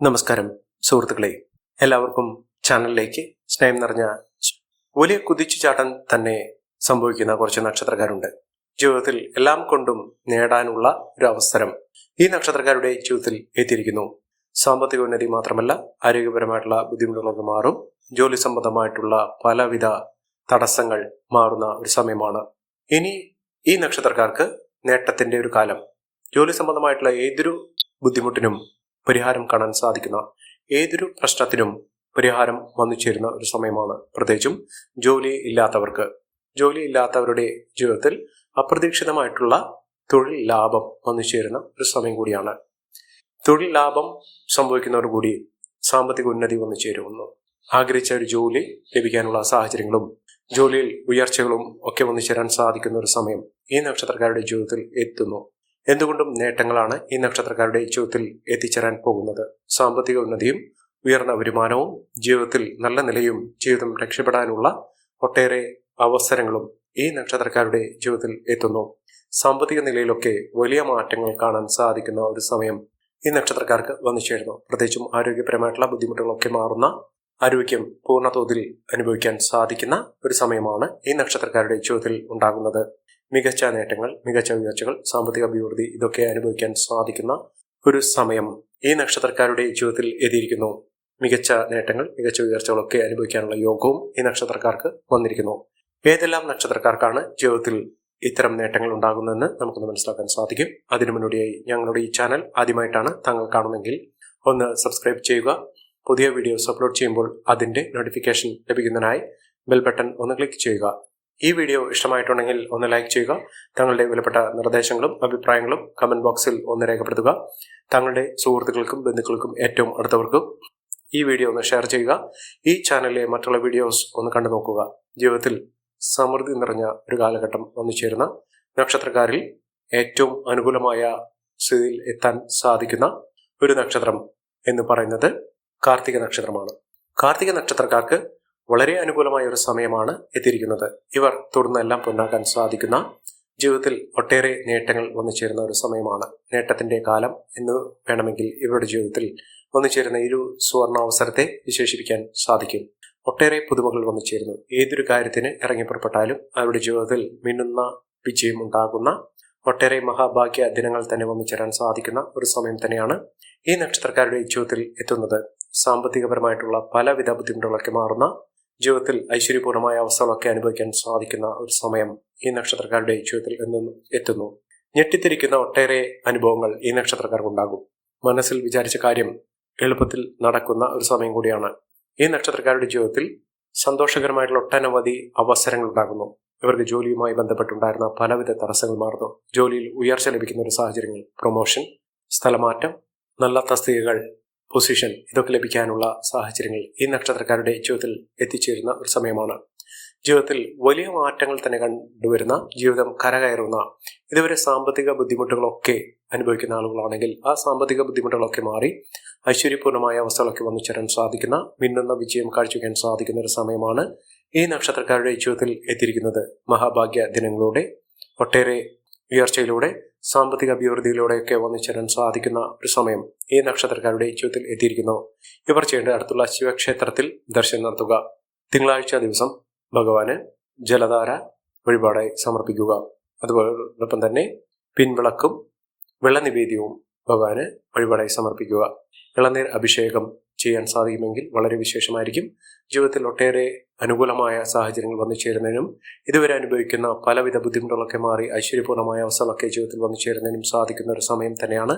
നമസ്കാരം സുഹൃത്തുക്കളെ. എല്ലാവർക്കും ചാനലിലേക്ക് സ്നേഹം നിറഞ്ഞ വലിയ കുതിച്ചുചാട്ടം തന്നെ സംഭവിക്കുന്ന കുറച്ച് നക്ഷത്രക്കാരുണ്ട്. ജീവിതത്തിൽ എല്ലാം കൊണ്ടും നേടാനുള്ള ഒരു അവസരം ഈ നക്ഷത്രക്കാരുടെ ജീവിതത്തിൽ എത്തിയിരിക്കുന്നു. സാമ്പത്തിക ഉന്നതി മാത്രമല്ല ആരോഗ്യപരമായിട്ടുള്ള ബുദ്ധിമുട്ടുകളൊക്കെ മാറും. ജോലി സംബന്ധമായിട്ടുള്ള പലവിധ തടസ്സങ്ങൾ മാറുന്ന ഒരു സമയമാണ്. ഇനി ഈ നക്ഷത്രക്കാർക്ക് നേട്ടത്തിന്റെ ഒരു കാലം. ജോലി സംബന്ധമായിട്ടുള്ള ഏതൊരു ബുദ്ധിമുട്ടിനും പരിഹാരം കാണാൻ സാധിക്കുന്ന ഏതൊരു പ്രശ്നത്തിനും പരിഹാരം വന്നു ചേരുന്ന ഒരു സമയമാണ്. പ്രത്യേകിച്ചും ജോലി ഇല്ലാത്തവർക്ക്. ജോലി ഇല്ലാത്തവരുടെ ജീവിതത്തിൽ അപ്രതീക്ഷിതമായിട്ടുള്ള തൊഴിൽ ലാഭം വന്നു ചേരുന്ന ഒരു സമയം കൂടിയാണ്. തൊഴിൽ ലാഭം സംഭവിക്കുന്നവർ കൂടി സാമ്പത്തിക ഉന്നതി വന്നു ചേരുന്നു. ആഗ്രഹിച്ച ഒരു ജോലി ലഭിക്കാനുള്ള സാഹചര്യങ്ങളും ജോലിയിൽ ഉയർച്ചകളും ഒക്കെ വന്നു ചേരാൻ സാധിക്കുന്ന ഒരു സമയം ഈ നക്ഷത്രക്കാരുടെ ജീവിതത്തിൽ എത്തുന്നു. എന്തുകൊണ്ടും നേട്ടങ്ങളാണ് ഈ നക്ഷത്രക്കാരുടെ ജീവിതത്തിൽ എത്തിച്ചേരാൻ പോകുന്നത്. സാമ്പത്തിക ഉന്നതിയും ഉയർന്ന വരുമാനവും ജീവിതത്തിൽ നല്ല നിലയും ജീവിതം രക്ഷപ്പെടാനുള്ള ഒട്ടേറെ അവസരങ്ങളും ഈ നക്ഷത്രക്കാരുടെ ജീവിതത്തിൽ എത്തുന്നു. സാമ്പത്തിക നിലയിലൊക്കെ വലിയ മാറ്റങ്ങൾ കാണാൻ സാധിക്കുന്ന ഒരു സമയം ഈ നക്ഷത്രക്കാർക്ക് വന്നു ചേരുന്നു. പ്രത്യേകിച്ചും ആരോഗ്യപരമായിട്ടുള്ള ബുദ്ധിമുട്ടുകളൊക്കെ മാറുന്ന ആരോഗ്യം പൂർണ തോതിൽ അനുഭവിക്കാൻ സാധിക്കുന്ന ഒരു സമയമാണ് ഈ നക്ഷത്രക്കാരുടെ ജീവിതത്തിൽ ഉണ്ടാകുന്നത്. മികച്ച നേട്ടങ്ങൾ മികച്ച ഉയർച്ചകൾ സാമ്പത്തിക അഭിവൃദ്ധി ഇതൊക്കെ അനുഭവിക്കാൻ സാധിക്കുന്ന ഒരു സമയം ഈ നക്ഷത്രക്കാരുടെ ജീവിതത്തിൽ എത്തിയിരിക്കുന്നു. മികച്ച നേട്ടങ്ങൾ മികച്ച ഉയർച്ചകളൊക്കെ അനുഭവിക്കാനുള്ള യോഗവും ഈ നക്ഷത്രക്കാർക്ക് വന്നിരിക്കുന്നു. ഏതെല്ലാം നക്ഷത്രക്കാർക്കാണ് ജീവിതത്തിൽ ഇത്തരം നേട്ടങ്ങൾ ഉണ്ടാകുന്നതെന്ന് നമുക്കൊന്ന് മനസ്സിലാക്കാൻ സാധിക്കും. അതിനു മുന്നോടിയായി ഞങ്ങളുടെ ഈ ചാനൽ ആദ്യമായിട്ടാണ് താങ്കൾ കാണുന്നെങ്കിൽ ഒന്ന് സബ്സ്ക്രൈബ് ചെയ്യുക. പുതിയ വീഡിയോസ് അപ്ലോഡ് ചെയ്യുമ്പോൾ അതിന്റെ നോട്ടിഫിക്കേഷൻ ലഭിക്കുന്നതിനായി ബെൽ ബട്ടൺ ഒന്ന് ക്ലിക്ക് ചെയ്യുക. ഈ വീഡിയോ ഇഷ്ടമായിട്ടുണ്ടെങ്കിൽ ഒന്ന് ലൈക്ക് ചെയ്യുക തങ്ങളുടെ വിലപ്പെട്ട നിർദ്ദേശങ്ങളും അഭിപ്രായങ്ങളും കമന്റ് ബോക്സിൽ ഒന്ന് രേഖപ്പെടുത്തുക. തങ്ങളുടെ സുഹൃത്തുക്കൾക്കും ബന്ധുക്കൾക്കും ഏറ്റവും അടുത്തവർക്കും ഈ വീഡിയോ ഒന്ന് ഷെയർ ചെയ്യുക. ഈ ചാനലിലെ മറ്റുള്ള വീഡിയോസ് ഒന്ന് കണ്ടു നോക്കുക. ജീവിതത്തിൽ സമൃദ്ധി നിറഞ്ഞ ഒരു കാലഘട്ടം വന്നു ചേരുന്ന നക്ഷത്രക്കാരിൽ ഏറ്റവും അനുകൂലമായ സ്ഥിതിയിൽ എത്താൻ സാധിക്കുന്ന ഒരു നക്ഷത്രം എന്ന് പറയുന്നത് കാർത്തിക നക്ഷത്രമാണ്. കാർത്തിക നക്ഷത്രക്കാർക്ക് വളരെ അനുകൂലമായ ഒരു സമയമാണ് എത്തിയിരിക്കുന്നത്. ഇവർ തുടർന്നെല്ലാം പൊന്നാക്കാൻ സാധിക്കുന്ന ജീവിതത്തിൽ ഒട്ടേറെ നേട്ടങ്ങൾ വന്നു ചേരുന്ന ഒരു സമയമാണ്. നേട്ടത്തിന്റെ കാലം എന്ന് വേണമെങ്കിൽ ഇവരുടെ ജീവിതത്തിൽ വന്നു ചേരുന്ന ഇരു സുവർണാവസരത്തെ വിശേഷിപ്പിക്കാൻ സാധിക്കും. ഒട്ടേറെ പുതുമകൾ വന്നു ചേരുന്നു ഏതൊരു കാര്യത്തിന് ഇറങ്ങി പുറപ്പെട്ടാലും അവരുടെ ജീവിതത്തിൽ മിന്നുന്ന വിജയം ഉണ്ടാകുന്ന ഒട്ടേറെ മഹാഭാഗ്യ ദിനങ്ങൾ തന്നെ വന്നു ചേരാൻ സാധിക്കുന്ന ഒരു സമയം തന്നെയാണ് ഈ നക്ഷത്രക്കാരുടെ ജീവിതത്തിൽ എത്തുന്നത്. സാമ്പത്തികപരമായിട്ടുള്ള പലവിധ ബുദ്ധിമുട്ടുകളൊക്കെ മാറുന്ന ജീവിതത്തിൽ ഐശ്വര്യപൂർണമായ അവസ്ഥകളൊക്കെ അനുഭവിക്കാൻ സാധിക്കുന്ന ഒരു സമയം ഈ നക്ഷത്രക്കാരുടെ ജീവിതത്തിൽ എന്നും എത്തുന്നു. ഞെട്ടിത്തിരിക്കുന്ന ഒട്ടേറെ അനുഭവങ്ങൾ ഈ നക്ഷത്രക്കാർക്കുണ്ടാകും. മനസ്സിൽ വിചാരിച്ച കാര്യം എളുപ്പത്തിൽ നടക്കുന്ന ഒരു സമയം കൂടിയാണ്. ഈ നക്ഷത്രക്കാരുടെ ജീവിതത്തിൽ സന്തോഷകരമായിട്ടുള്ള ഒട്ടനവധി അവസരങ്ങൾ ഉണ്ടാകുന്നു ഇവർക്ക് ജോലിയുമായി ബന്ധപ്പെട്ടുണ്ടായിരുന്ന പലവിധ തടസ്സങ്ങൾ മാറുന്നു. ജോലിയിൽ ഉയർച്ച ലഭിക്കുന്ന ഒരു സാഹചര്യങ്ങൾ പ്രൊമോഷൻ സ്ഥലമാറ്റം നല്ല തസ്തികകൾ പൊസിഷൻ ഇതൊക്കെ ലഭിക്കാനുള്ള സാഹചര്യങ്ങൾ ഈ നക്ഷത്രക്കാരുടെ ജീവിതത്തിൽ എത്തിച്ചേരുന്ന ഒരു സമയമാണ്. ജീവിതത്തിൽ വലിയ മാറ്റങ്ങൾ തന്നെ കണ്ടുവരുന്ന ജീവിതം കരകയറുന്ന ഇതുവരെ സാമ്പത്തിക ബുദ്ധിമുട്ടുകളൊക്കെ അനുഭവിക്കുന്ന ആളുകളാണെങ്കിൽ ആ സാമ്പത്തിക ബുദ്ധിമുട്ടുകളൊക്കെ മാറി ഐശ്വര്യപൂർണമായ അവസ്ഥകളൊക്കെ വന്നു ചേരാൻ സാധിക്കുന്ന മിന്നുന്ന വിജയം കാഴ്ചവെക്കാൻ സാധിക്കുന്ന ഒരു സമയമാണ് ഈ നക്ഷത്രക്കാരുടെ ജീവിതത്തിൽ എത്തിയിരിക്കുന്നത് മഹാഭാഗ്യ ദിനങ്ങളുടെ ഒട്ടേറെ ഉയർച്ചയിലൂടെ സാമ്പത്തിക അഭിവൃദ്ധിയിലൂടെയൊക്കെ വന്നു ചേരാൻ സാധിക്കുന്ന ഒരു സമയം ഈ നക്ഷത്രക്കാരുടെ ജീവിതത്തിൽ എത്തിയിരിക്കുന്നു. ഇവർ ചെയ്യേണ്ട അടുത്തുള്ള ശിവക്ഷേത്രത്തിൽ ദർശനം നടത്തുക. തിങ്കളാഴ്ച ദിവസം ഭഗവാന് ജലധാര വഴിപാടായി സമർപ്പിക്കുക. അതുപോലൊപ്പം തന്നെ പിൻവിളക്കും വെള്ളനിവേദ്യവും ഭഗവാന് വഴിപാടായി സമർപ്പിക്കുക. ഇളനീർ അഭിഷേകം ചെയ്യാൻ സാധിക്കുമെങ്കിൽ വളരെ വിശേഷമായിരിക്കും. ജീവിതത്തിൽ ഒട്ടേറെ അനുകൂലമായ സാഹചര്യങ്ങൾ വന്നു ചേരുന്നതിനും ഇതുവരെ അനുഭവിക്കുന്ന പലവിധ ബുദ്ധിമുട്ടുകളൊക്കെ മാറി ഐശ്വര്യപൂർണമായ അവസ്ഥകളൊക്കെ ജീവിതത്തിൽ വന്നു ചേരുന്നതിനും സാധിക്കുന്ന ഒരു സമയം തന്നെയാണ്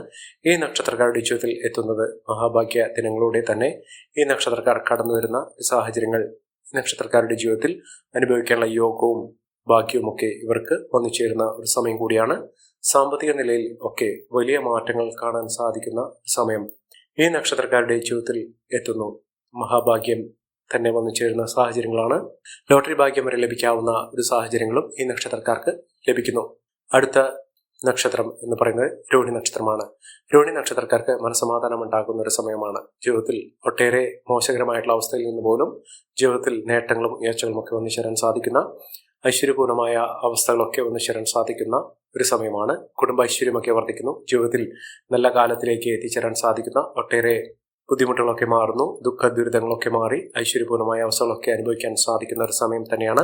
ഈ നക്ഷത്രക്കാരുടെ ജീവിതത്തിൽ എത്തുന്നത്. മഹാഭാഗ്യ ദിനങ്ങളിലൂടെ തന്നെ ഈ നക്ഷത്രക്കാർ കടന്നു വരുന്ന സാഹചര്യങ്ങൾ നക്ഷത്രക്കാരുടെ ജീവിതത്തിൽ അനുഭവിക്കാനുള്ള യോഗവും ഭാഗ്യവുമൊക്കെ ഇവർക്ക് വന്നു ചേരുന്ന ഒരു സമയം കൂടിയാണ്. സാമ്പത്തിക നിലയിൽ ഒക്കെ വലിയ മാറ്റങ്ങൾ കാണാൻ സാധിക്കുന്ന സമയം ഈ നക്ഷത്രക്കാരുടെ ജീവിതത്തിൽ എത്തുന്നു. മഹാഭാഗ്യം തന്നെ വന്നു ചേരുന്ന സാഹചര്യങ്ങളാണ്. ലോട്ടറി ഭാഗ്യം വരെ ലഭിക്കാവുന്ന ഒരു സാഹചര്യങ്ങളും ഈ നക്ഷത്രക്കാർക്ക് ലഭിക്കുന്നു. അടുത്ത നക്ഷത്രം എന്ന് പറയുന്നത് രോഹിണി നക്ഷത്രമാണ്. രോഹിണി നക്ഷത്രക്കാർക്ക് മനസമാധാനം ഉണ്ടാക്കുന്ന ഒരു സമയമാണ്. ജീവിതത്തിൽ ഒട്ടേറെ മോശകരമായിട്ടുള്ള അവസ്ഥയിൽ നിന്ന് പോലും ജീവിതത്തിൽ നേട്ടങ്ങളും ഉയർച്ചകളും ഒക്കെ വന്നു ചേരാൻ സാധിക്കുന്ന ഐശ്വര്യപൂർണമായ അവസ്ഥകളൊക്കെ വന്നു ചേരാൻ സാധിക്കുന്ന ഒരു സമയമാണ്. കുടുംബ ഐശ്വര്യമൊക്കെ വർദ്ധിക്കുന്നു. ജീവിതത്തിൽ നല്ല കാലത്തിലേക്ക് എത്തിച്ചേരാൻ സാധിക്കുന്ന ഒട്ടേറെ ബുദ്ധിമുട്ടുകളൊക്കെ മാറുന്നു. ദുഃഖ ദുരിതങ്ങളൊക്കെ മാറി ഐശ്വര്യപൂർണമായ അവസ്ഥകളൊക്കെ അനുഭവിക്കാൻ സാധിക്കുന്ന ഒരു സമയം തന്നെയാണ്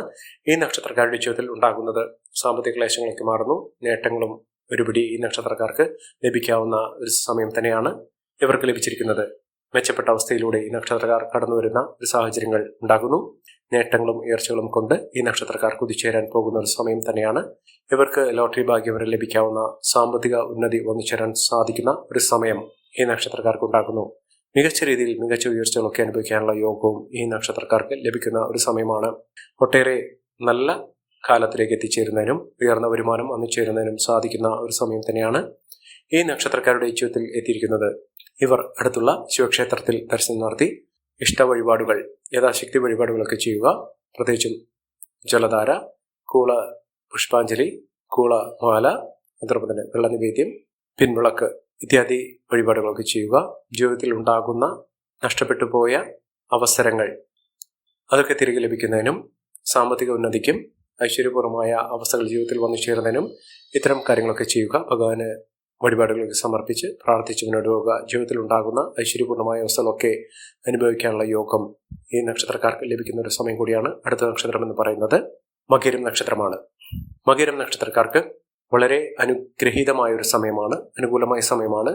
ഈ നക്ഷത്രക്കാരുടെ ജീവിതത്തിൽ ഉണ്ടാകുന്നത്. സാമ്പത്തിക ക്ലേശങ്ങളൊക്കെ മാറുന്നു. നേട്ടങ്ങളും ഒരുപിടി ഈ നക്ഷത്രക്കാർക്ക് ലഭിക്കാവുന്ന ഒരു സമയം തന്നെയാണ് ഇവർക്ക് ലഭിച്ചിരിക്കുന്നത്. മെച്ചപ്പെട്ട അവസ്ഥയിലൂടെ ഈ നക്ഷത്രക്കാർ കടന്നു വരുന്ന ഒരു സാഹചര്യങ്ങൾ ഉണ്ടാകുന്നു. നേട്ടങ്ങളും ഉയർച്ചകളും കൊണ്ട് ഈ നക്ഷത്രക്കാർ കുതിച്ചേരാൻ പോകുന്ന ഒരു സമയം തന്നെയാണ്. ഇവർക്ക് ലോട്ടറി ഭാഗ്യം വരെ ലഭിക്കാവുന്ന സാമ്പത്തിക ഉന്നതി ഒന്നിച്ചേരാൻ സാധിക്കുന്ന ഒരു സമയം ഈ നക്ഷത്രക്കാർക്ക് ഉണ്ടാകുന്നു. മികച്ച രീതിയിൽ മികച്ച ഉയർച്ചകളൊക്കെ അനുഭവിക്കാനുള്ള യോഗവും ഈ നക്ഷത്രക്കാർക്ക് ലഭിക്കുന്ന ഒരു സമയമാണ്. ഒട്ടേറെ നല്ല കാലത്തിലേക്ക് എത്തിച്ചേരുന്നതിനും ഉയർന്ന വരുമാനം വന്നുചേരുന്നതിനും സാധിക്കുന്ന ഒരു സമയം തന്നെയാണ് ഈ നക്ഷത്രക്കാരുടെ ജീവിതത്തിൽ എത്തിയിരിക്കുന്നത്. ഇവർ അടുത്തുള്ള ശിവക്ഷേത്രത്തിൽ ദർശനം നടത്തി ഇഷ്ട വഴിപാടുകൾ യഥാശക്തി വഴിപാടുകളൊക്കെ ചെയ്യുക. പ്രത്യേകിച്ചും ജലധാര കൂള പുഷ്പാഞ്ജലി കൂള മാല അതോടൊപ്പം തന്നെ വെള്ളനിവേദ്യം പിൻവിളക്ക് ഇത്യാദി വഴിപാടുകളൊക്കെ ചെയ്യുക. ജീവിതത്തിൽ ഉണ്ടാകുന്ന നഷ്ടപ്പെട്ടു പോയ അവസരങ്ങൾ അതൊക്കെ തിരികെ ലഭിക്കുന്നതിനും സാമ്പത്തിക ഉന്നതിക്കും ഐശ്വര്യപൂർവമായ അവസ്ഥകൾ ജീവിതത്തിൽ വന്നു ചേരുന്നതിനും ഇത്തരം കാര്യങ്ങളൊക്കെ ചെയ്യുക. ഭഗവാന് വഴിപാടുകളൊക്കെ സമർപ്പിച്ച് പ്രാർത്ഥിച്ച് മുന്നോട്ട് പോകുക. ജീവിതത്തിൽ ഉണ്ടാകുന്ന ഐശ്വര്യപൂർണമായ അവസ്ഥകളൊക്കെ അനുഭവിക്കാനുള്ള യോഗം ഈ നക്ഷത്രക്കാർക്ക് ലഭിക്കുന്ന ഒരു സമയം കൂടിയാണ് അടുത്ത നക്ഷത്രം എന്ന് പറയുന്നത്. മകരം നക്ഷത്രമാണ്. മകരം നക്ഷത്രക്കാർക്ക് വളരെ അനുഗ്രഹീതമായ ഒരു സമയമാണ്. അനുകൂലമായ സമയമാണ്.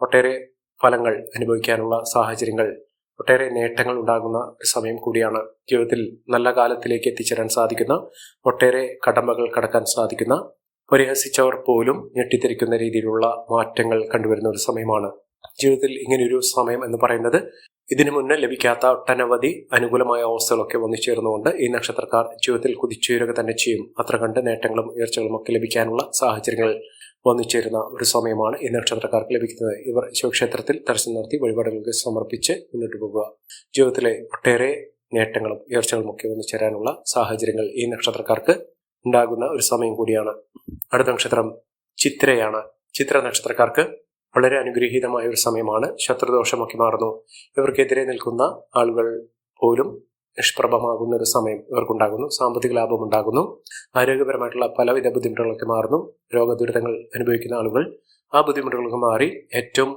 ഒട്ടേറെ ഫലങ്ങൾ അനുഭവിക്കാനുള്ള സാഹചര്യങ്ങൾ ഒട്ടേറെ നേട്ടങ്ങൾ ഉണ്ടാകുന്ന ഒരു സമയം കൂടിയാണ് ജീവിതത്തിൽ നല്ല കാലത്തിലേക്ക് എത്തിച്ചേരാൻ സാധിക്കുന്ന ഒട്ടേറെ കടമ്പകൾ കടക്കാൻ സാധിക്കുന്ന പരിഹസിച്ചവർ പോലും ഞെട്ടിത്തിരിക്കുന്ന രീതിയിലുള്ള മാറ്റങ്ങൾ കണ്ടുവരുന്ന ഒരു സമയമാണ്. ജീവിതത്തിൽ ഇങ്ങനെയൊരു സമയം എന്ന് പറയുന്നത് ഇതിനു മുന്നേ ലഭിക്കാത്ത ഒട്ടനവധി അനുകൂലമായ അവസ്ഥകളൊക്കെ വന്നു ചേർന്നുകൊണ്ട് ഈ നക്ഷത്രക്കാർ ജീവിതത്തിൽ കുതിച്ചുയരുക തന്നെ ചെയ്യും. അത്ര കണ്ട് നേട്ടങ്ങളും ഉയർച്ചകളും ഒക്കെ ലഭിക്കാനുള്ള സാഹചര്യങ്ങൾ വന്നു ചേരുന്ന ഒരു സമയമാണ് ഈ നക്ഷത്രക്കാർക്ക് ലഭിക്കുന്നത്. ഇവർ ശിവക്ഷേത്രത്തിൽ ദർശനം നടത്തി വഴിപാടുകൾക്ക് സമർപ്പിച്ച് മുന്നോട്ട് പോകുക. ജീവിതത്തിലെ ഒട്ടേറെ നേട്ടങ്ങളും ഉയർച്ചകളും ഒക്കെ വന്നു ചേരാനുള്ള സാഹചര്യങ്ങൾ ഈ നക്ഷത്രക്കാർക്ക് ഉണ്ടാകുന്ന ഒരു സമയം കൂടിയാണ്. അടുത്ത നക്ഷത്രം ചിത്രയാണ്. ചിത്ര നക്ഷത്രക്കാർക്ക് വളരെ അനുഗ്രഹീതമായ ഒരു സമയമാണ്. ശത്രുദോഷമൊക്കെ മാറുന്നു. ഇവർക്കെതിരെ നിൽക്കുന്ന ആളുകൾ പോലും നിഷ്പ്രഭമാകുന്ന ഒരു സമയം ഇവർക്കുണ്ടാകുന്നു. സാമ്പത്തിക ലാഭം ഉണ്ടാകുന്നു. ആരോഗ്യപരമായിട്ടുള്ള പലവിധ ബുദ്ധിമുട്ടുകളൊക്കെ മാറുന്നു. രോഗദുരിതങ്ങൾ അനുഭവിക്കുന്ന ആളുകൾ ആ ബുദ്ധിമുട്ടുകളൊക്കെ മാറി ഏറ്റവും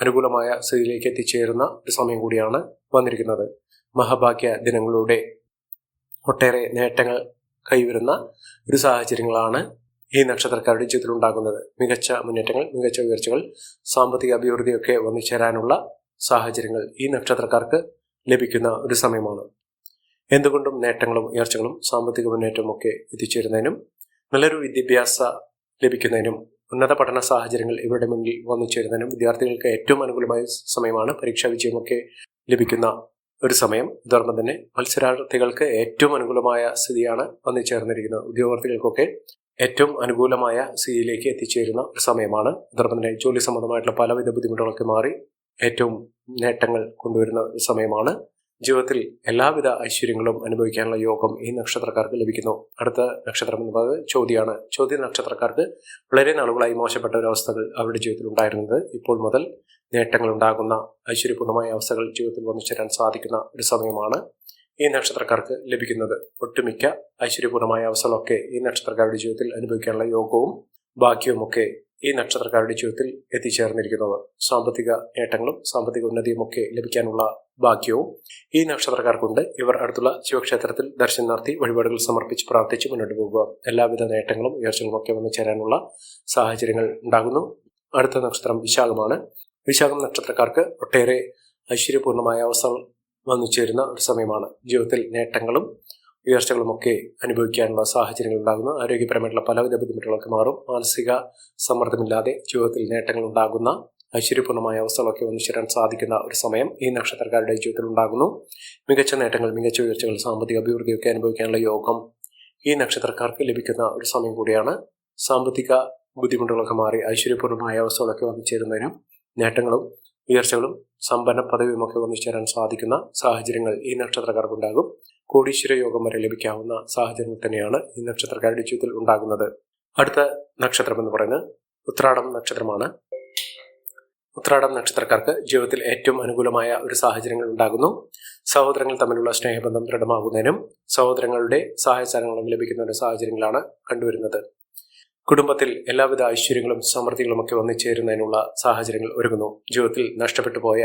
അനുകൂലമായ സ്ഥിതിയിലേക്ക് എത്തിച്ചേരുന്ന ഒരു സമയം കൂടിയാണ് വന്നിരിക്കുന്നത്. മഹാഭാഗ്യ ദിനങ്ങളുടെ ഒട്ടേറെ നേട്ടങ്ങൾ കൈവരുന്ന ഒരു സാഹചര്യങ്ങളാണ് ഈ നക്ഷത്രക്കാരുടെ ജീവിതത്തിൽ ഉണ്ടാകുന്നത് മികച്ച മുന്നേറ്റങ്ങൾ മികച്ച ഉയർച്ചകൾ സാമ്പത്തിക അഭിവൃദ്ധിയൊക്കെ വന്നു ചേരാനുള്ള സാഹചര്യങ്ങൾ ഈ നക്ഷത്രക്കാർക്ക് ലഭിക്കുന്ന ഒരു സമയമാണ്. എന്തുകൊണ്ടും നേട്ടങ്ങളും ഉയർച്ചകളും സാമ്പത്തിക മുന്നേറ്റവും ഒക്കെ എത്തിച്ചേരുന്നതിനും നല്ലൊരു വിദ്യാഭ്യാസ ലഭിക്കുന്നതിനും ഉന്നത പഠന സാഹചര്യങ്ങൾ ഇവരുടെ മുന്നിൽ വന്നു ചേരുന്നതിനും വിദ്യാർത്ഥികൾക്ക് ഏറ്റവും അനുകൂലമായ സമയമാണ് പരീക്ഷാ വിജയമൊക്കെ ലഭിക്കുന്ന ഒരു സമയം ഇതോടൊപ്പം തന്നെ മത്സരാർത്ഥികൾക്ക് ഏറ്റവും അനുകൂലമായ സ്ഥിതിയാണ് വന്നു ചേർന്നിരിക്കുന്നത് ഉദ്യോഗാർത്ഥികൾക്കൊക്കെ ഏറ്റവും അനുകൂലമായ സ്ഥിതിയിലേക്ക് എത്തിച്ചേരുന്ന ഒരു സമയമാണ് അതോടൊപ്പം തന്നെ ജോലി സംബന്ധമായിട്ടുള്ള പലവിധ ബുദ്ധിമുട്ടുകളൊക്കെ മാറി ഏറ്റവും നേട്ടങ്ങൾ കൊണ്ടുവരുന്ന സമയമാണ്. ജീവിതത്തിൽ എല്ലാവിധ ഐശ്വര്യങ്ങളും അനുഭവിക്കാനുള്ള യോഗം ഈ നക്ഷത്രക്കാർക്ക് ലഭിക്കുന്നു. അടുത്ത നക്ഷത്രം എന്ന് പറയുന്നത് ചോദ്യമാണ് ചോദ്യ നക്ഷത്രക്കാർക്ക് വളരെ നാളുകളായി മോശപ്പെട്ട ഒരവസ്ഥകൾ അവരുടെ ജീവിതത്തിൽ ഉണ്ടായിരുന്നത്. ഇപ്പോൾ മുതൽ നേട്ടങ്ങൾ ഉണ്ടാകുന്ന ഐശ്വര്യപൂർണമായ അവസ്ഥകൾ ജീവിതത്തിൽ വന്നു ചേരാൻ സാധിക്കുന്ന ഒരു സമയമാണ് ഈ നക്ഷത്രക്കാർക്ക് ലഭിക്കുന്നത്. ഒട്ടുമിക്ക ഐശ്വര്യപൂർണമായ അവസ്ഥകളൊക്കെ ഈ നക്ഷത്രക്കാരുടെ ജീവിതത്തിൽ അനുഭവിക്കാനുള്ള യോഗവും ഭാഗ്യവുമൊക്കെ ഈ നക്ഷത്രക്കാരുടെ ജീവിതത്തിൽ എത്തിച്ചേർന്നിരിക്കുന്നത്. സാമ്പത്തിക നേട്ടങ്ങളും സാമ്പത്തിക ഉന്നതിയും ഒക്കെ ലഭിക്കാനുള്ള ഭാഗ്യവും ഈ നക്ഷത്രക്കാർക്കുണ്ട്. ഇവർ അടുത്തുള്ള ശിവക്ഷേത്രത്തിൽ ദർശനം നടത്തി വഴിപാടുകൾ സമർപ്പിച്ച് പ്രാർത്ഥിച്ച് മുന്നോട്ട് പോകുക. എല്ലാവിധ നേട്ടങ്ങളും ഉയർച്ചകളും ഒക്കെ വന്നു ചേരാനുള്ള സാഹചര്യങ്ങൾ ഉണ്ടാകുന്നു. അടുത്ത നക്ഷത്രം വിശാഖമാണ്. വിശാഖം നക്ഷത്രക്കാർക്ക് ഒട്ടേറെ ഐശ്വര്യപൂർണമായ അവസ്ഥകൾ വന്നു ചേരുന്ന ഒരു സമയമാണ്. ജീവിതത്തിൽ നേട്ടങ്ങളും ഉയർച്ചകളും ഒക്കെ അനുഭവിക്കാനുള്ള സാഹചര്യങ്ങൾ ഉണ്ടാകുന്നു ആരോഗ്യപരമായിട്ടുള്ള പലവിധ ബുദ്ധിമുട്ടുകളൊക്കെ മാറും. മാനസിക സമ്മർദ്ദമില്ലാതെ ജീവിതത്തിൽ നേട്ടങ്ങൾ ഉണ്ടാകുന്ന ഐശ്വര്യപൂർണമായ അവസ്ഥകളൊക്കെ ഒന്നിച്ചേരാൻ സാധിക്കുന്ന ഒരു സമയം ഈ നക്ഷത്രക്കാരുടെ ജീവിതത്തിൽ ഉണ്ടാകുന്നു. മികച്ച നേട്ടങ്ങൾ മികച്ച ഉയർച്ചകൾ സാമ്പത്തിക അഭിവൃദ്ധിയൊക്കെ അനുഭവിക്കാനുള്ള യോഗം ഈ നക്ഷത്രക്കാർക്ക് ലഭിക്കുന്ന ഒരു സമയം കൂടിയാണ്. സാമ്പത്തിക ബുദ്ധിമുട്ടുകളൊക്കെ മാറി ഐശ്വര്യപൂർണമായ അവസ്ഥകളൊക്കെ വന്നു നേട്ടങ്ങളും ഉയർച്ചകളും സമ്പന്ന പദവിയുമൊക്കെ വന്നു ചേരാൻ സാധിക്കുന്ന സാഹചര്യങ്ങൾ ഈ നക്ഷത്രക്കാർക്കുണ്ടാകും. കോടീശ്വര യോഗം വരെ ലഭിക്കാവുന്ന സാഹചര്യം തന്നെയാണ് ഈ നക്ഷത്രക്കാരുടെ ജീവിതത്തിൽ ഉണ്ടാകുന്നത്. അടുത്ത നക്ഷത്രം എന്ന് പറയുന്നത് ഉത്രാടം നക്ഷത്രമാണ്. ഉത്രാടം നക്ഷത്രക്കാർക്ക് ജീവിതത്തിൽ ഏറ്റവും അനുകൂലമായ ഒരു സാഹചര്യങ്ങൾ ഉണ്ടാകുന്നു. സഹോദരങ്ങൾ തമ്മിലുള്ള സ്നേഹബന്ധം ദൃഢമാകുന്നതിനും സഹോദരങ്ങളുടെ സഹായ സഹകരണങ്ങളും ലഭിക്കുന്ന ഒരു സാഹചര്യങ്ങളാണ് കണ്ടുവരുന്നത്. കുടുംബത്തിൽ എല്ലാവിധ ഐശ്വര്യങ്ങളും സമൃദ്ധികളും ഒക്കെ വന്നു ചേരുന്നതിനുള്ള സാഹചര്യങ്ങൾ ഒരുങ്ങുന്നു. ജീവിതത്തിൽ നഷ്ടപ്പെട്ടു പോയ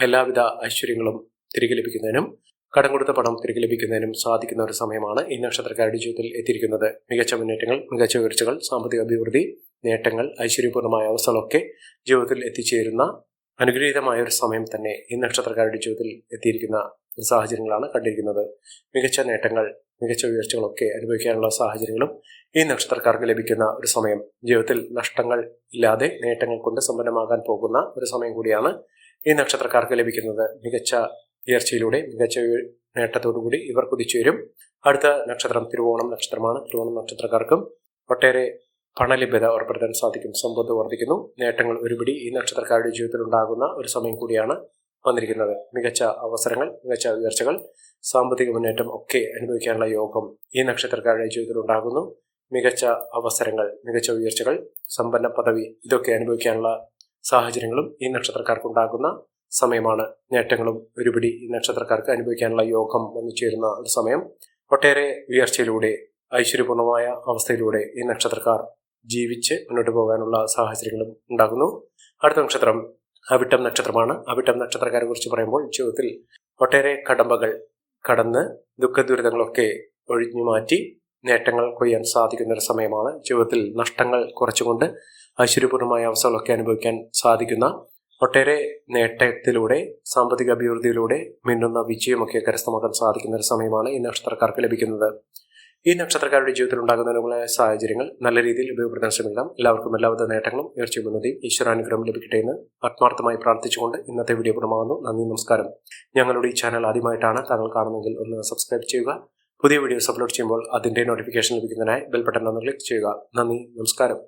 എല്ലാവിധ ഐശ്വര്യങ്ങളും തിരികെ ലഭിക്കുന്നതിനും കടം കൊടുത്ത പണം തിരികെ ലഭിക്കുന്നതിനും സാധിക്കുന്ന ഒരു സമയമാണ് ഈ നക്ഷത്രക്കാരുടെ ജീവിതത്തിൽ എത്തിയിരിക്കുന്നത്. മികച്ച മുന്നേറ്റങ്ങൾ മികച്ച ഉയർച്ചകൾ സാമ്പത്തിക അഭിവൃദ്ധി നേട്ടങ്ങൾ ഐശ്വര്യപൂർണമായ അവസ്ഥകളൊക്കെ ജീവിതത്തിൽ എത്തിച്ചേരുന്ന അനുഗ്രഹീതമായ ഒരു സമയം തന്നെ ഈ നക്ഷത്രക്കാരുടെ ജീവിതത്തിൽ എത്തിയിരിക്കുന്ന ഒരു സാഹചര്യങ്ങളാണ് കണ്ടിരിക്കുന്നത്. മികച്ച നേട്ടങ്ങൾ മികച്ച ഉയർച്ചകളൊക്കെ അനുഭവിക്കാനുള്ള സാഹചര്യങ്ങളും ഈ നക്ഷത്രക്കാർക്ക് ലഭിക്കുന്ന ഒരു സമയം. ജീവിതത്തിൽ നഷ്ടങ്ങൾ ഇല്ലാതെ നേട്ടങ്ങൾ കൊണ്ട് സമ്പന്നമാകാൻ പോകുന്ന ഒരു സമയം കൂടിയാണ് ഈ നക്ഷത്രക്കാർക്ക് ലഭിക്കുന്നത്. മികച്ച ഉയർച്ചയിലൂടെ മികച്ച നേട്ടത്തോടുകൂടി ഇവർ കുതിച്ചു വരും. അടുത്ത നക്ഷത്രം തിരുവോണം നക്ഷത്രമാണ്. തിരുവോണം നക്ഷത്രക്കാർക്കും ഒട്ടേറെ പണലഭ്യത ഉറപ്പെടുത്താൻ സാധിക്കും. സമ്പത്ത് വർദ്ധിക്കുന്നു. നേട്ടങ്ങൾ ഒരുപിടി ഈ നക്ഷത്രക്കാരുടെ ജീവിതത്തിൽ ഉണ്ടാകുന്ന ഒരു സമയം കൂടിയാണ് വന്നിരിക്കുന്നത്. മികച്ച അവസരങ്ങൾ മികച്ച ഉയർച്ചകൾ സാമ്പത്തിക മുന്നേറ്റം ഒക്കെ അനുഭവിക്കാനുള്ള യോഗം ഈ നക്ഷത്രക്കാരുടെ ജീവിതത്തിൽ ഉണ്ടാകുന്നു. മികച്ച അവസരങ്ങൾ മികച്ച ഉയർച്ചകൾ സമ്പന്ന പദവി ഇതൊക്കെ അനുഭവിക്കാനുള്ള സാഹചര്യങ്ങളും ഈ നക്ഷത്രക്കാർക്ക് ഉണ്ടാകുന്ന സമയമാണ് നേട്ടങ്ങളും ഒരുപിടി നക്ഷത്രക്കാർക്ക് അനുഭവിക്കാനുള്ള യോഗം വന്നു ചേരുന്ന ഒരു സമയം. ഒട്ടേറെ ഉയർച്ചയിലൂടെ ഐശ്വര്യപൂർണമായ അവസ്ഥയിലൂടെ ഈ നക്ഷത്രക്കാർ ജീവിച്ച് മുന്നോട്ട് പോകാനുള്ള സാഹചര്യങ്ങളും ഉണ്ടാകുന്നു. അടുത്ത നക്ഷത്രം അവിട്ടം നക്ഷത്രമാണ്. അവിട്ടം നക്ഷത്രക്കാരെ കുറിച്ച് പറയുമ്പോൾ ജീവിതത്തിൽ ഒട്ടേറെ കടമ്പകൾ കടന്ന് ദുഃഖ ദുരിതങ്ങളൊക്കെ ഒഴിഞ്ഞു മാറ്റി നേട്ടങ്ങൾ കൊയ്യാൻ സാധിക്കുന്ന ഒരു സമയമാണ്. ജീവിതത്തിൽ നഷ്ടങ്ങൾ കുറച്ചുകൊണ്ട് ഐശ്വര്യപൂർണമായ അവസ്ഥകളൊക്കെ അനുഭവിക്കാൻ സാധിക്കുന്ന ഒട്ടേറെ നേട്ടത്തിലൂടെ സാമ്പത്തിക അഭിവൃദ്ധിയിലൂടെ മിന്നുന്ന വിജയമൊക്കെ കരസ്ഥമാക്കാൻ സാധിക്കുന്ന ഒരു സമയമാണ് ഈ നക്ഷത്രക്കാർക്ക് ലഭിക്കുന്നത്. ഈ നക്ഷത്രക്കാരുടെ ജീവിതത്തിൽ ഉണ്ടാകുന്നതിനുള്ള സാഹചര്യങ്ങൾ നല്ല രീതിയിൽ ഉപയോഗപ്പെടുത്താൻ ശ്രമിക്കാം. എല്ലാവർക്കും എല്ലാവിധ നേട്ടങ്ങളും ഉയർച്ചയും ഉന്നതിയും ഈശ്വരാനുഗ്രഹം ലഭിക്കട്ടെ എന്ന് ആത്മാർത്ഥമായി പ്രാർത്ഥിച്ചുകൊണ്ട് ഇന്നത്തെ വീഡിയോ പൂർണമാകുന്നു. നന്ദി നമസ്കാരം. ഞങ്ങളുടെ ഈ ചാനൽ ആദ്യമായിട്ടാണ് താങ്കൾ കാണുന്നതെങ്കിൽ ഒന്ന് സബ്സ്ക്രൈബ് ചെയ്യുക. പുതിയ വീഡിയോസ് അപ്ലോഡ് ചെയ്യുമ്പോൾ അതിന്റെ നോട്ടിഫിക്കേഷൻ ലഭിക്കുന്നതിനായി ബെൽ ബട്ടൺ ഒന്ന് ക്ലിക്ക് ചെയ്യുക. നന്ദി നമസ്കാരം.